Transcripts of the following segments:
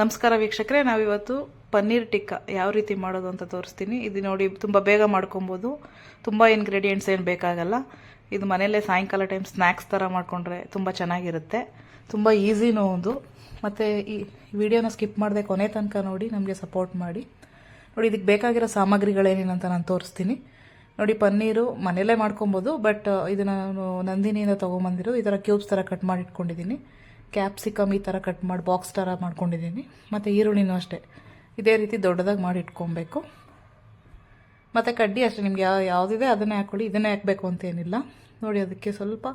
ನಮಸ್ಕಾರ ವೀಕ್ಷಕರೇ, ನಾವಿವತ್ತು ಪನ್ನೀರ್ ಟಿಕ್ಕ ಯಾವ ರೀತಿ ಮಾಡೋದು ಅಂತ ತೋರಿಸ್ತೀನಿ. ಇದು ನೋಡಿ ತುಂಬ ಬೇಗ ಮಾಡ್ಕೊಬೋದು. ತುಂಬ ಇನ್ಗ್ರೀಡಿಯೆಂಟ್ಸ್ ಏನು ಬೇಕಾಗಲ್ಲ. ಇದು ಮನೆಯಲ್ಲೇ ಸಾಯಂಕಾಲ ಟೈಮ್ ಸ್ನ್ಯಾಕ್ಸ್ ಥರ ಮಾಡಿಕೊಂಡ್ರೆ ತುಂಬ ಚೆನ್ನಾಗಿರುತ್ತೆ. ತುಂಬ ಈಸಿನೂ ಒಂದು ಮತ್ತು ಈ ವಿಡಿಯೋನ ಸ್ಕಿಪ್ ಮಾಡದೆ ಕೊನೆ ತನಕ ನೋಡಿ, ನಮಗೆ ಸಪೋರ್ಟ್ ಮಾಡಿ. ನೋಡಿ, ಇದಕ್ಕೆ ಬೇಕಾಗಿರೋ ಸಾಮಗ್ರಿಗಳೇನೇನಂತ ನಾನು ತೋರಿಸ್ತೀನಿ. ನೋಡಿ, ಪನ್ನೀರು ಮನೆಯಲ್ಲೇ ಮಾಡ್ಕೊಬೋದು ಬಟ್ ಇದನ್ನು ನಾನು ನಂದಿನಿಯಿಂದ ತೊಗೊಂಬಂದಿರೋ ಈ ಥರ ಕ್ಯೂಬ್ಸ್ ಥರ ಕಟ್ ಮಾಡಿ ಇಟ್ಕೊಂಡಿದ್ದೀನಿ ಕ್ಯಾಪ್ಸಿಕಮ್ ಈ ಥರ ಕಟ್ ಮಾಡಿ ಬಾಕ್ಸ್ ಥರ ಮಾಡ್ಕೊಂಡಿದ್ದೀನಿ. ಮತ್ತು ಈರುಳ್ಳಿನೂ ಅಷ್ಟೇ. ಇದೇ ರೀತಿ ದೊಡ್ಡದಾಗಿ ಮಾಡಿ ಇಟ್ಕೊಬೇಕು. ಮತ್ತು ಕಡ್ಡಿ ಅಷ್ಟೇ, ನಿಮ್ಗೆ ಯಾವ, ಯಾವುದಿದೆ ಅದನ್ನೇ ಹಾಕ್ಕೊಳ್ಳಿ ಇದನ್ನೇ ಹಾಕಬೇಕು ಅಂತೇನಿಲ್ಲ ನೋಡಿ, ಅದಕ್ಕೆ ಸ್ವಲ್ಪ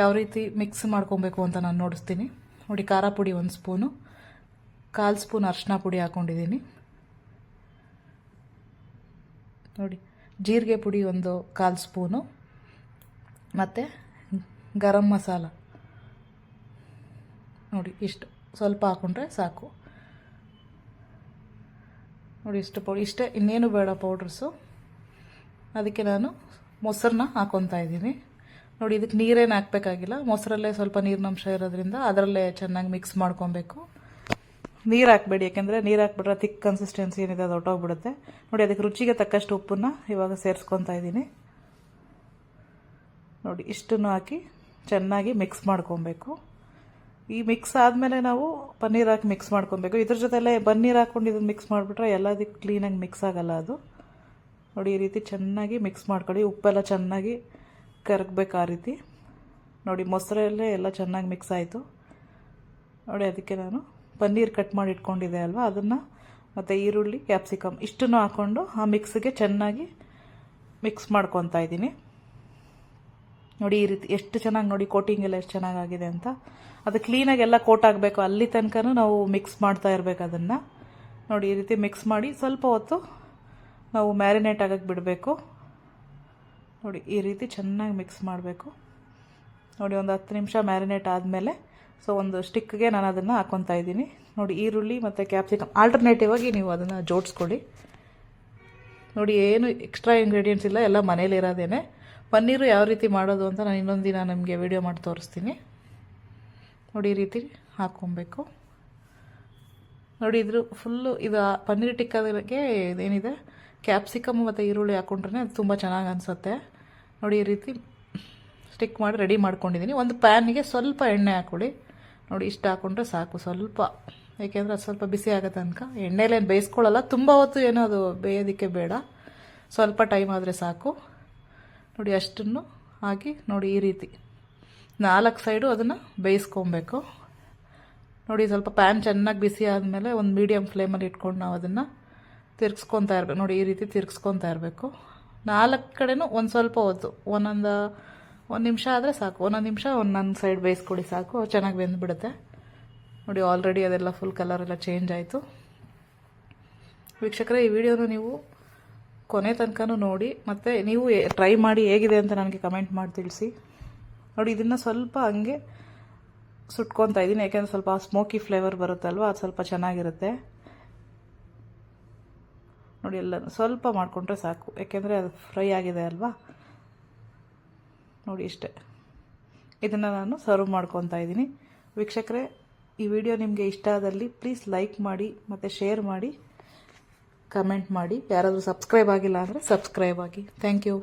ಯಾವ ರೀತಿ ಮಿಕ್ಸ್ ಮಾಡ್ಕೊಬೇಕು ಅಂತ ನಾನು ನೋಡಿಸ್ತೀನಿ. ನೋಡಿ, ಖಾರ ಪುಡಿ ಒಂದು ಸ್ಪೂನು, ಕಾಲು ಸ್ಪೂನ್ ಅರಿಶಿನ ಪುಡಿ ಹಾಕ್ಕೊಂಡಿದ್ದೀನಿ ನೋಡಿ, ಜೀರಿಗೆ ಪುಡಿ ಒಂದು ಕಾಲು ಸ್ಪೂನು, ಮತ್ತು ಗರಂ ಮಸಾಲ. ನೋಡಿ, ಇಷ್ಟು. ಸ್ವಲ್ಪ ಹಾಕೊಂಡ್ರೆ ಸಾಕು. ನೋಡಿ, ಇಷ್ಟು ಪೌ, ಇಷ್ಟೇ, ಇನ್ನೇನು ಬೇಡ ಪೌಡ್ರಸ್ಸು ಅದಕ್ಕೆ ನಾನು ಮೊಸರನ್ನ ಹಾಕ್ಕೊತಾ ಇದ್ದೀನಿ. ನೋಡಿ, ಇದಕ್ಕೆ ನೀರೇನು ಹಾಕಬೇಕಾಗಿಲ್ಲ. ಮೊಸರಲ್ಲೇ ಸ್ವಲ್ಪ ನೀರಿನಂಶ ಇರೋದ್ರಿಂದ ಅದರಲ್ಲೇ ಚೆನ್ನಾಗಿ ಮಿಕ್ಸ್ ಮಾಡ್ಕೊಬೇಕು. ನೀರು ಹಾಕ್ಬೇಡಿ, ಯಾಕೆಂದರೆ ನೀರು ಹಾಕ್ಬಿಟ್ರೆ ತಿಕ್ ಕನ್ಸಿಸ್ಟೆನ್ಸಿ ಏನಿದೆ ಅದು ಹೊಟ್ಟೋಗ್ಬಿಡುತ್ತೆ ನೋಡಿ, ಅದಕ್ಕೆ ರುಚಿಗೆ ತಕ್ಕಷ್ಟು ಉಪ್ಪನ್ನು ಇವಾಗ ಸೇರಿಸ್ಕೊತಾ ಇದ್ದೀನಿ. ನೋಡಿ, ಇಷ್ಟನ್ನು ಹಾಕಿ ಚೆನ್ನಾಗಿ ಮಿಕ್ಸ್ ಮಾಡ್ಕೊಬೇಕು. ಈ ಮಿಕ್ಸ್ ಆದಮೇಲೆ ನಾವು ಪನ್ನೀರ್ ಹಾಕಿ ಮಿಕ್ಸ್ ಮಾಡ್ಕೊಬೇಕು. ಇದ್ರ ಜೊತೆಲೆ ಪನ್ನೀರ್ ಹಾಕ್ಕೊಂಡು ಇದನ್ನು ಮಿಕ್ಸ್ ಮಾಡಿಬಿಟ್ರೆ ಎಲ್ಲದಕ್ಕೆ ಕ್ಲೀನಾಗಿ ಮಿಕ್ಸ್ ಆಗಲ್ಲ ಅದು. ನೋಡಿ, ಈ ರೀತಿ ಚೆನ್ನಾಗಿ ಮಿಕ್ಸ್ ಮಾಡ್ಕೊಳ್ಳಿ. ಉಪ್ಪೆಲ್ಲ ಚೆನ್ನಾಗಿ ಕರಗಬೇಕು ಆ ರೀತಿ. ನೋಡಿ, ಮೊಸರಲ್ಲೇ ಎಲ್ಲ ಚೆನ್ನಾಗಿ ಮಿಕ್ಸ್ ಆಯಿತು. ನೋಡಿ, ಅದಕ್ಕೆ ನಾನು ಪನ್ನೀರ್ ಕಟ್ ಮಾಡಿ ಇಟ್ಕೊಂಡಿದ್ದೆ ಅಲ್ವಾ? ಅದನ್ನು ಮತ್ತು ಈರುಳ್ಳಿ ಕ್ಯಾಪ್ಸಿಕಮ್ ಇಷ್ಟನ್ನು ಹಾಕ್ಕೊಂಡು ಆ ಮಿಕ್ಸ್ಗೆ ಚೆನ್ನಾಗಿ ಮಿಕ್ಸ್ ಮಾಡ್ಕೊತಾ ಇದ್ದೀನಿ. ನೋಡಿ ಈ ರೀತಿ ಎಷ್ಟು ಚೆನ್ನಾಗಿ ನೋಡಿ ಕೋಟಿಂಗ್ ಎಲ್ಲ ಎಷ್ಟು ಚೆನ್ನಾಗಾಗಿದೆ ಅಂತ. ಅದು ಕ್ಲೀನಾಗಿ ಎಲ್ಲ ಕೋಟ್ ಆಗಬೇಕು. ಅಲ್ಲಿ ತನಕನೂ ನಾವು ಮಿಕ್ಸ್ ಮಾಡ್ತಾ ಇರಬೇಕು ಅದನ್ನು. ನೋಡಿ ಈ ರೀತಿ ಮಿಕ್ಸ್ ಮಾಡಿ ಸ್ವಲ್ಪ ಹೊತ್ತು ನಾವು ಮ್ಯಾರಿನೇಟ್ ಆಗಕ್ಕೆ ಬಿಡಬೇಕು. ನೋಡಿ ಈ ರೀತಿ ಚೆನ್ನಾಗಿ ಮಿಕ್ಸ್ ಮಾಡಬೇಕು. ನೋಡಿ ಒಂದು ಹತ್ತು ನಿಮಿಷ ಮ್ಯಾರಿನೇಟ್ ಆದಮೇಲೆ ಸೊ ಒಂದು ಸ್ಟಿಕ್ಗೆ ನಾನು ಅದನ್ನು ಹಾಕ್ಕೊತಾ ಇದ್ದೀನಿ. ನೋಡಿ ಈರುಳ್ಳಿ ಮತ್ತು ಕ್ಯಾಪ್ಸಿಕಮ್ ಆಲ್ಟರ್ನೇಟಿವ್ ಆಗಿ ನೀವು ಅದನ್ನು ಜೋಡಿಸ್ಕೊಳ್ಳಿ. ನೋಡಿ ಏನು ಎಕ್ಸ್ಟ್ರಾ ಇಂಗ್ರೀಡಿಯೆಂಟ್ಸ್ ಇಲ್ಲ, ಎಲ್ಲ ಮನೇಲಿ ಇರೋದೇನೆ. ಪನ್ನೀರು ಯಾವ ರೀತಿ ಮಾಡೋದು ಅಂತ ನಾನು ಇನ್ನೊಂದು ದಿನ ನಿಮಗೆ ವಿಡಿಯೋ ಮಾಡಿ ತೋರಿಸ್ತೀನಿ. ನೋಡಿ ಈ ರೀತಿ ಹಾಕ್ಕೊಬೇಕು. ನೋಡಿ ಇದ್ರ ಫುಲ್ಲು ಇದು ಪನ್ನೀರ್ ಟಿಕ್ಕಾದಕ್ಕೆ ಇದೇನಿದೆ? ಕ್ಯಾಪ್ಸಿಕಮ್ ಮತ್ತು ಈರುಳ್ಳಿ ಹಾಕ್ಕೊಂಡ್ರೆ ಅದು ತುಂಬ ಚೆನ್ನಾಗಿ ಅನಿಸುತ್ತೆ. ನೋಡಿ ಈ ರೀತಿ ಸ್ಟಿಕ್ ಮಾಡಿ ರೆಡಿ ಮಾಡ್ಕೊಂಡಿದ್ದೀನಿ ಒಂದು ಪ್ಯಾನಿಗೆ ಸ್ವಲ್ಪ ಎಣ್ಣೆ ಹಾಕ್ಕೊಳ್ಳಿ ನೋಡಿ ಇಷ್ಟು ಹಾಕ್ಕೊಂಡ್ರೆ ಸಾಕು, ಸ್ವಲ್ಪ. ಏಕೆಂದರೆ ಅದು ಸ್ವಲ್ಪ ಬಿಸಿ ಆಗುತ್ತೆ ತನಕ. ಎಣ್ಣೆಲೇನು ಬೇಯಿಸ್ಕೊಳ್ಳಲ್ಲ, ತುಂಬ ಹೊತ್ತು ಏನೋ ಅದು ಬೇಯೋದಕ್ಕೆ ಬೇಡ. ಸ್ವಲ್ಪ ಟೈಮ್ ಆದರೆ ಸಾಕು. ನೋಡಿ, ಅಷ್ಟನ್ನು ಹಾಕಿ ನೋಡಿ ಈ ರೀತಿ. ನಾಲ್ಕು ಸೈಡು ಅದನ್ನು ಬೇಯಿಸ್ಕೊಬೇಕು. ನೋಡಿ, ಸ್ವಲ್ಪ ಪ್ಯಾನ್ ಚೆನ್ನಾಗಿ ಬಿಸಿ ಆದಮೇಲೆ ಒಂದು ಮೀಡಿಯಮ್ ಫ್ಲೇಮಲ್ಲಿ ಇಟ್ಕೊಂಡು ನಾವು ಅದನ್ನು ತಿರ್ಗಿಸ್ಕೊತಾ ಇರಬೇಕು ನೋಡಿ, ಈ ರೀತಿ ತಿರ್ಗಿಸ್ಕೊತಾ ಇರಬೇಕು. ನಾಲ್ಕು ಕಡೆನೂ ಒಂದು ಸ್ವಲ್ಪ ಹೊತ್ತು, ಒಂದೊಂದು, ಒಂದು ನಿಮಿಷ ಆದರೆ ಸಾಕು. ಒಂದೊಂದು ನಿಮಿಷ ಒಂದೊಂದು ಸೈಡ್ ಬೇಯಿಸ್ಕೊಡಿ ಸಾಕು, ಚೆನ್ನಾಗಿ ಬೆಂದ್ಬಿಡುತ್ತೆ. ನೋಡಿ ಆಲ್ರೆಡಿ ಅದೆಲ್ಲ ಫುಲ್ ಕಲರ್ ಎಲ್ಲ ಚೇಂಜ್ ಆಯಿತು. ವೀಕ್ಷಕರೇ, ಈ ವಿಡಿಯೋನ ನೀವು ಕೊನೆ ತನಕನೂ ನೋಡಿ, ಮತ್ತು ನೀವು ಟ್ರೈ ಮಾಡಿ ಹೇಗಿದೆ ಅಂತ ನನಗೆ ಕಮೆಂಟ್ ಮಾಡಿ ತಿಳಿಸಿ. ನೋಡಿ, ಇದನ್ನು ಸ್ವಲ್ಪ ಹಂಗೆ ಸುಟ್ಕೊತಾ ಇದ್ದೀನಿ, ಯಾಕೆಂದರೆ ಸ್ವಲ್ಪ ಸ್ಮೋಕಿ ಫ್ಲೇವರ್ ಬರುತ್ತಲ್ವ, ಅದು ಸ್ವಲ್ಪ ಚೆನ್ನಾಗಿರುತ್ತೆ. ನೋಡಿ ಎಲ್ಲ ಸ್ವಲ್ಪ ಮಾಡಿಕೊಂಡ್ರೆ ಸಾಕು, ಯಾಕೆಂದರೆ ಅದು ಫ್ರೈ ಆಗಿದೆ ಅಲ್ವಾ? ನೋಡಿ, ಇಷ್ಟೇ. ಇದನ್ನು ನಾನು ಸರ್ವ್ ಮಾಡ್ಕೊತಾ ಇದ್ದೀನಿ. ವೀಕ್ಷಕರೇ, ಈ ವಿಡಿಯೋ ನಿಮಗೆ ಇಷ್ಟ ಆದಲ್ಲಿ ಪ್ಲೀಸ್ ಲೈಕ್ ಮಾಡಿ, ಮತ್ತು ಶೇರ್ ಮಾಡಿ. ಕಮೆಂಟ್ ಮಾಡಿ. ಯಾರಾದರೂ ಸಬ್ಸ್ಕ್ರೈಬ್ ಆಗಿಲ್ಲ ಅಂದರೆ ಸಬ್ಸ್ಕ್ರೈಬ್ ಆಗಿ. Thank you